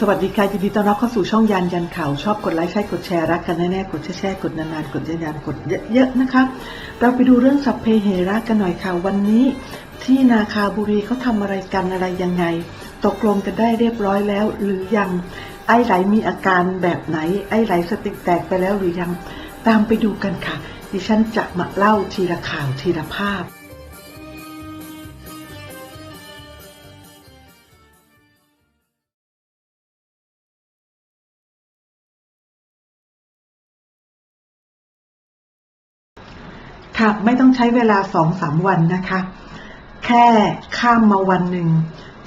สวัสดีค่ะยินดีต้อนรับเข้าสู่ช่องยันยันข่าว ชอบกดไลค์ใช่กดแชร์รักกันแน่ๆกดแชร์กดนานๆกดเยอะๆกดเยอะๆนะคะ เราไปดูเรื่องสัพเพเหระกันหน่อยค่ะวันนี้ ที่นาคาบุรีเขาทำอะไรกันอะไรยังไง ตกลงกันได้เรียบร้อยแล้ว หรือยังไอ้ไหลมีอาการแบบไหน ไอ้ไหลสติแตกไปแล้วหรือยัง ตามไปดูกันค่ะ ดิฉันจะมาเล่าทีละข่าวทีละภาพ ค่ะ ไม่ต้องใช้เวลาสองสามวันนะคะ แค่ข้ามมาวันหนึ่ง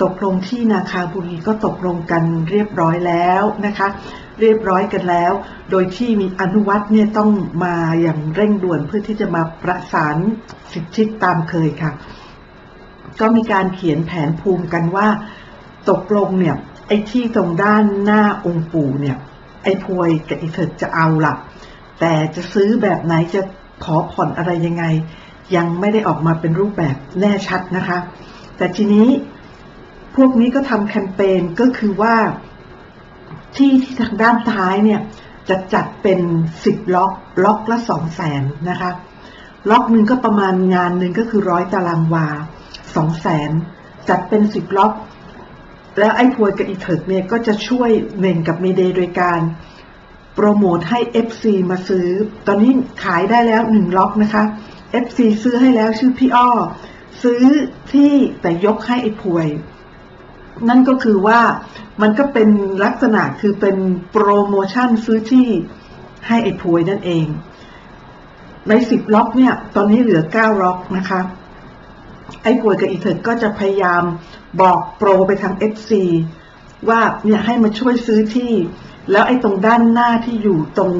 ตกลงที่นาคาบุรีก็ตกลงกันเรียบร้อยแล้วนะคะ เรียบร้อยกันแล้ว โดยที่มีอนุวัตเนี่ยต้องมาอย่างเร่งด่วนเพื่อที่จะมาประสานสิทธิตามเคยค่ะ ก็มีการเขียนแผนภูมิกันว่า ตกลงเนี่ยไอ้ที่ตรงด้านหน้าองค์ปู่เนี่ย ไอ้พวยกับไอ้เถิดจะเอาล่ะแต่จะซื้อแบบไหนจะ ขอผ่อนอะไรยังไง ยังไม่ได้ออกมาเป็นรูปแบบแน่ชัดนะคะ แต่ทีนี้พวกนี้ก็ทำแคมเปญก็คือว่าที่ที่ทางด้านท้ายเนี่ยจะจัดเป็นสิบล็อกล็อกละสองแสนนะคะล็อกหนึ่งก็ประมาณงานหนึ่งก็คือร้อยตารางวาสองแสนจัดเป็นสิบล็อก แล้วไอ้พวยกับอีเถิกเนี่ยก็จะช่วยเน่งกับเมเดย์โดยการ โปรโมทให้ FC มาซื้อ ตอนนี้ขายได้แล้วหนึ่งล็อกนะคะ FC ซื้อให้แล้วชื่อพี่อ้อ ซื้อที่แต่ยกให้ไอ้พวย นั่นก็คือว่ามันก็เป็นลักษณะคือเป็นโปรโมชั่นซื้อที่ให้ไอ้พวยนั่นเอง ในสิบล็อกเนี่ย ตอนนี้เหลือเก้าล็อกนะคะ ไอ้พวยกับอีเถิดก็จะพยายามบอกโปรไปทาง FC ว่าเนี่ยให้มาช่วยซื้อที่ แล้วไอ้ตรงด้านหน้าที่อยู่ตรง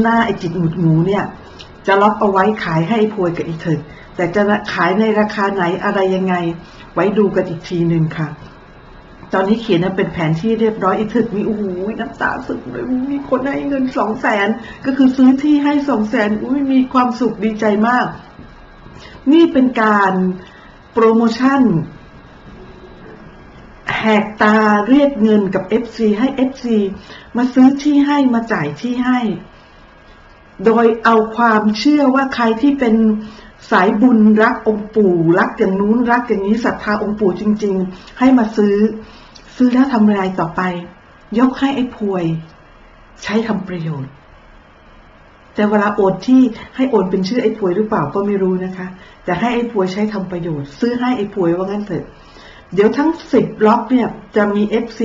หน้าไอ้จิตหมุดหมูเนี่ย จะล็อกเอาไว้ขายให้ไอ้พวยกับอีเถิดแต่จะขายในราคาไหนอะไรยังไง ไว้ดูกันอีกทีหนึ่งค่ะ ตอนนี้เขียนเป็นแผนที่เรียบร้อยอีถึกมีโอ้โหน้ำตาสึกเลยมีคนให้เงินสองแสนก็คือซื้อที่ให้สองแสนอุ้ยมีความสุขดีใจมาก นี่เป็นการโปรโมชั่น กตาเรียกเงินกับ FC ให้ FC มาซื้อที่ให้มาจ่ายที่ให้ โดยเอาความเชื่อว่าใครที่เป็นสายบุญรักองค์ปู่ รักอย่างนู้นรักอย่างนี้ศรัทธาองค์ปู่จริง ๆ ให้มาซื้อ ซื้อแล้วทำอะไรต่อไป ยกให้ไอ้พวย ใช้ทำประโยชน์ แต่เวลาโอนที่ให้โอนเป็นชื่อไอ้พวยหรือเปล่าก็ไม่รู้นะคะ แต่ให้ไอ้พวยใช้ทำประโยชน์ ซื้อให้ไอ้พวยว่างั้นเถอะ เดี๋ยวทั้งสิบล็อกเนี่ยจะมี FC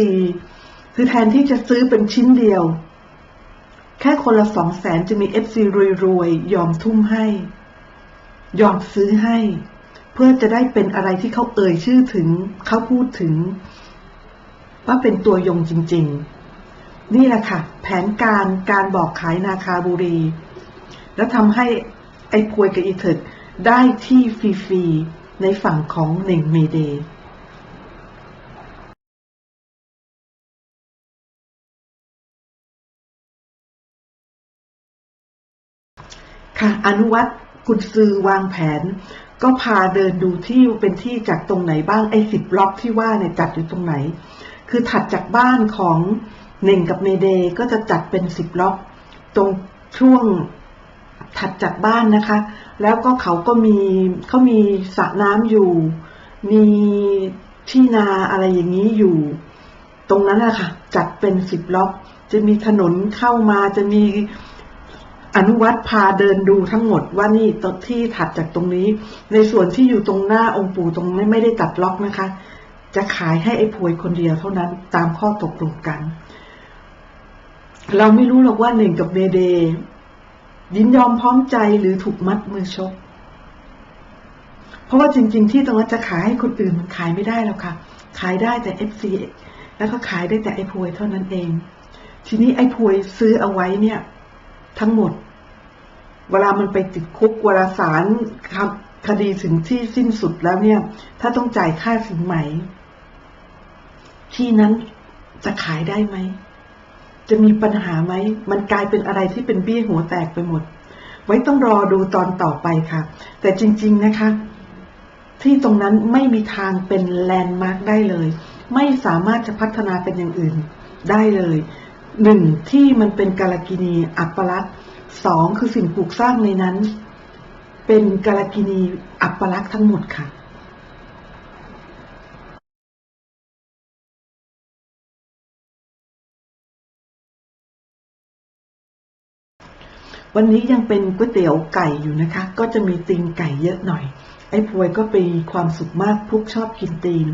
คือแทนที่จะซื้อเป็นชิ้นเดียว แค่คนละสองแสนจะมี FC รวยๆ ยอมทุ่มให้ ยอมซื้อให้ เพื่อจะได้เป็นอะไรที่เขาเอ่ยชื่อถึง เขาพูดถึง ว่าเป็นตัวยงจริง ๆ นี่แหละค่ะ แผนการการบอกขายนาคาบุรี แล้วทำให้ไอ้พวยกับอีเถิดได้ที่ฟรีๆในฝั่งของหนึ่งเมเดย์ อนุวัตกุญซือวางแผน ก็พาเดินดูที่เป็นที่จากตรงไหนบ้างไอ้สิบล็อกที่ว่าเนี่ยจัดอยู่ตรงไหน คือถัดจากบ้านของเน่งกับเมเดย์ก็จะจัดเป็นสิบล็อก ตรงช่วงถัดจากบ้านนะคะ แล้วก็เขาก็มีเขามีสระน้ำอยู่ มีที่นาอะไรอย่างนี้อยู่ ตรงนั้นนะคะจัดเป็นสิบล็อก จะมีถนนเข้ามาจะมี อนุวัตพาเดินดูทั้งหมดว่านี่ตที่ถัดจากตรงนี้ ในส่วนที่อยู่ตรงหน้าองค์ปู่ตรงนี้ไม่ได้ตัดล็อกนะคะ จะขายให้ไอ้พวยคนเดียวเท่านั้นตามข้อตกลงกัน เราไม่รู้หรอกว่าหนึ่งกับเมเดย์ยินยอมพร้อมใจหรือถูกมัดมือชก เพราะว่าจริง ๆ ที่ตรงนั้นจะขายให้คนอื่นมันขายไม่ได้แล้วค่ะ ขายได้แต่เอฟซีแล้วก็ขายได้แต่ไอ้พวยเท่านั้นเอง ทีนี้ไอ้พวยซื้อเอาไว้เนี่ย ทั้งหมด เวลามันไปติดคุกเวลาศาลคดีถึงที่สิ้นสุดแล้วเนี่ย ถ้าต้องจ่ายค่าสินไหมที่นั้นจะขายได้ไหม จะมีปัญหาไหม มันกลายเป็นอะไรที่เป็นเบี้ยหัวแตกไปหมด ไว้ต้องรอดูตอนต่อไปค่ะ แต่จริง ๆนะคะ ที่ตรงนั้นไม่มีทางเป็นแลนด์มาร์คได้เลย ไม่สามารถจะพัฒนาเป็นอย่างอื่นได้เลย หนึ่งที่มันเป็นกาลกินีอัปลักษณ์สองคือสิ่งปลูกสร้างในนั้น เป็นกาลกินีอัปลักษณ์ทั้งหมดค่ะวันนี้ยังเป็นก๋วยเตี๋ยวไก่อยู่นะคะ ก็จะมีตีนไก่เยอะหน่อย ไอ้พวยก็มีความสุขมากพวกชอบกินตีน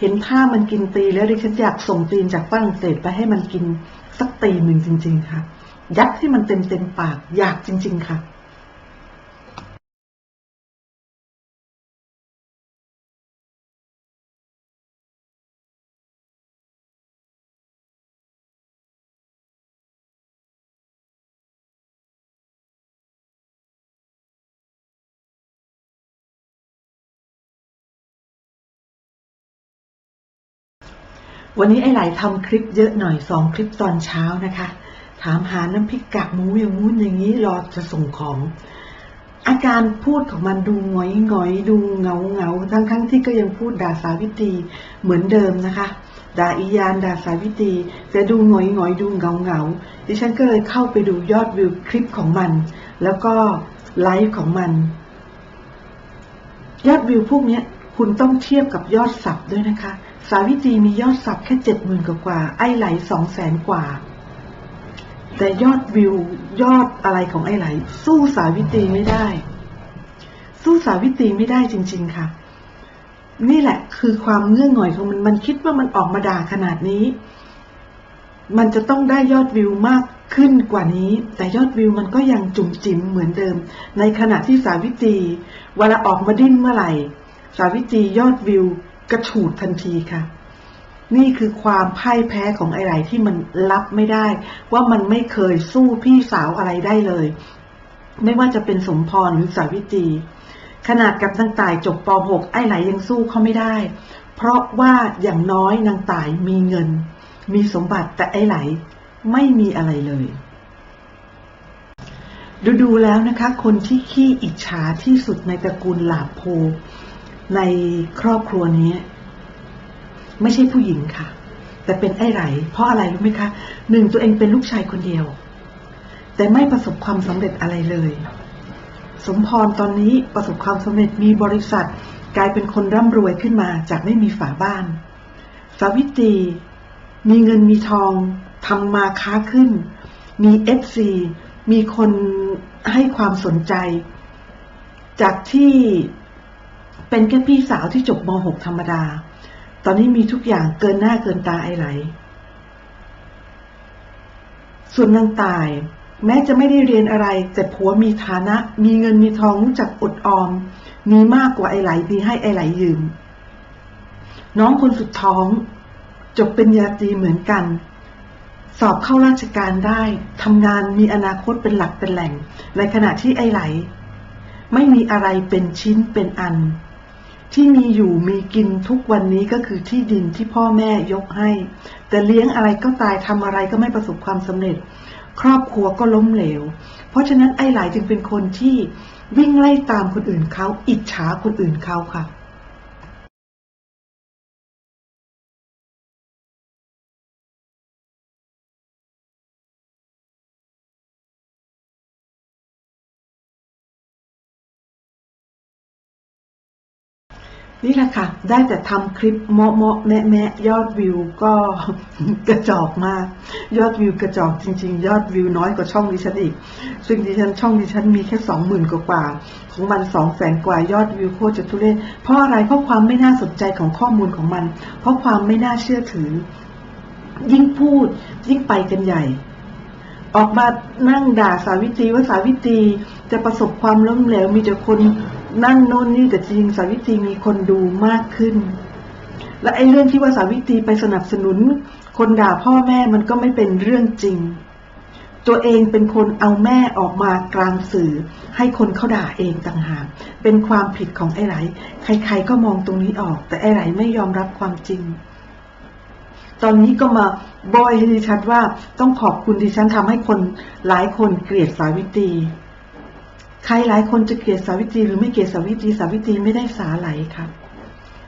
เห็นท่ามันกินตีนแล้วดิฉันอยากส่งตีนจากฝรั่งเศสไปให้มันกิน สักตีหนึ่งจริง ๆ ค่ะ ยัดให้มันเต็มเต็มปากอยากจริง ๆ ค่ะ วันนี้ไอ้ไหลทำคลิปเยอะหน่อยสองคลิปตอนเช้านะคะ ถามหาน้ำพริกกากหมูอย่างงู้นอย่างนี้รอจะส่งของ อาการพูดของมันดูหงอยหงอยดูเงาเงาทั้งทั้งที่ก็ยังพูดด่าสาวิตรีเหมือนเดิมนะคะด่าอียานด่าสาวิตรีแต่ดูหงอยหงอยดูเงาเงาดิฉันก็เลยเข้าไปดูยอดวิวคลิปของมัน แล้วก็ไลฟ์ของมัน ยอดวิวพวกนี้คุณต้องเทียบกับยอดสับด้วยนะคะ สาวิตรีมียอดสับแค่เจ็ดหมื่นกว่า ไอไหลสองแสนกว่า แต่ยอดวิวยอดอะไรของไอไหล สู้สาวิตรีไม่ได้ สู้สาวิตรีไม่ได้จริง ๆ ค่ะ นี่แหละคือความเงื่อนหน่อยของมัน มันคิดว่ามันออกมาด่าขนาดนี้ มันจะต้องได้ยอดวิวมากขึ้นกว่านี้ แต่ยอดวิวมันก็ยังจุ่มจิ๋มเหมือนเดิม ในขณะที่สาวิตรีเวลาออกมาดิ้นเมื่อไหร่ สาวิตรียอดวิว ระฉูดทันทีค่ะ นี่คือความพ่ายแพ้ของไอ้ไหลที่มันรับไม่ได้ ว่ามันไม่เคยสู้พี่สาวอะไรได้เลย ไม่ว่าจะเป็นสมพรหรือสาวิตรีขนาดกับนางต่ายจบป .6 ไอ้ไหลยังสู้เขาไม่ได้ เพราะว่าอย่างน้อยนางต่ายมีเงิน มีสมบัติแต่ไอ้ไหลไม่มีอะไรเลย ดูดูๆแล้วนะคะ คนที่ขี้อิจฉาที่สุดในตระกูลหลาโพ ในครอบครัวนี้ ไม่ใช่ผู้หญิงค่ะ แต่เป็นไอ้ไหล เพราะอะไรรู้ไหมคะหนึ่งตัวเองเป็นลูกชายคนเดียว แต่ไม่ประสบความสำเร็จอะไรเลย สมพรตอนนี้ประสบความสำเร็จมีบริษัท กลายเป็นคนร่ำรวยขึ้นมาจากไม่มีฝาบ้าน สาวิตรีมีเงินมีทองทำมาค้าขึ้น มีเอฟซีมีคนให้ความสนใจ จากที่ เป็นแค่พี่สาวที่จบม .6 ธรรมดา ตอนนี้มีทุกอย่างเกินหน้าเกินตาไอไหล ส่วนนางตาย แม้จะไม่ได้เรียนอะไร แต่ผัวมีฐานะ มีเงินมีทองรู้จักอดออม มีมากกว่าไอไหลมีให้ไอไหลยืม น้องคนสุดท้อง จบเป็นญาตรีเหมือนกัน สอบเข้าราชการได้ทำงานมีอนาคตเป็นหลักเป็นแหล่ง ในขณะที่ไอไหลไม่มีอะไรเป็นชิ้นเป็นอัน ที่มีอยู่มีกินทุกวันนี้ก็คือที่ดินที่พ่อแม่ยกให้ แต่เลี้ยงอะไรก็ตายทำอะไรก็ไม่ประสบความสำเร็จ ครอบครัวก็ล้มเหลว เพราะฉะนั้นไอ้หลายจึงเป็นคนที่วิ่งไล่ตามคนอื่นเขาอิจฉาคนอื่นเขาค่ะ นี่แหละค่ะ ได้แต่ทำคลิปเมาะเมาะแมะแมะยอดวิวก็กระจอกมาก ยอดวิวกระจอกจริง ๆ ยอดวิวน้อยกว่าช่องดิฉันอีก ซึ่งดิฉันช่องดิฉันมีแค่สองหมื่นกว่าของมันสองแสนกว่ายอดวิวโคตรจะทุเรศเพราะอะไรเพราะความไม่น่าสนใจของข้อมูลของมัน เพราะความไม่น่าเชื่อถือ ยิ่งพูด ยิ่งไปกันใหญ่ ออกมานั่งด่าสาวิตรีว่าสาวิตรีจะประสบความล้มเหลวมีแต่คน นั่นโน่นนี่แต่จริงสาวิตรีมีคนดูมากขึ้น และไอ้เรื่องที่ว่าสาวิตรีไปสนับสนุน คนด่าพ่อแม่มันก็ไม่เป็นเรื่องจริง ตัวเองเป็นคนเอาแม่ออกมากลางสื่อ ให้คนเขาด่าเองต่างหากเป็นความผิดของไอ้ไหลใคร ๆ ก็มองตรงนี้ออก แต่ไอ้ไหลไม่ยอมรับความจริง ตอนนี้ก็มาบอยให้ดิฉันว่าต้องขอบคุณดิฉันทำให้คนหลายคนเกลียดสาวิตรี ใครหลายคนจะเกลียดสาวิตรีหรือไม่เกลียดสาวิตรีสาวิตรีไม่ได้สาไหลครับ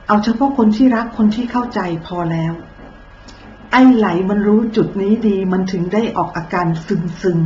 เอาเฉพาะคนที่รักคนที่เข้าใจพอแล้ว ไอ้ไหลมันรู้จุดนี้ดีมันถึงได้ออกอาการซึมซึม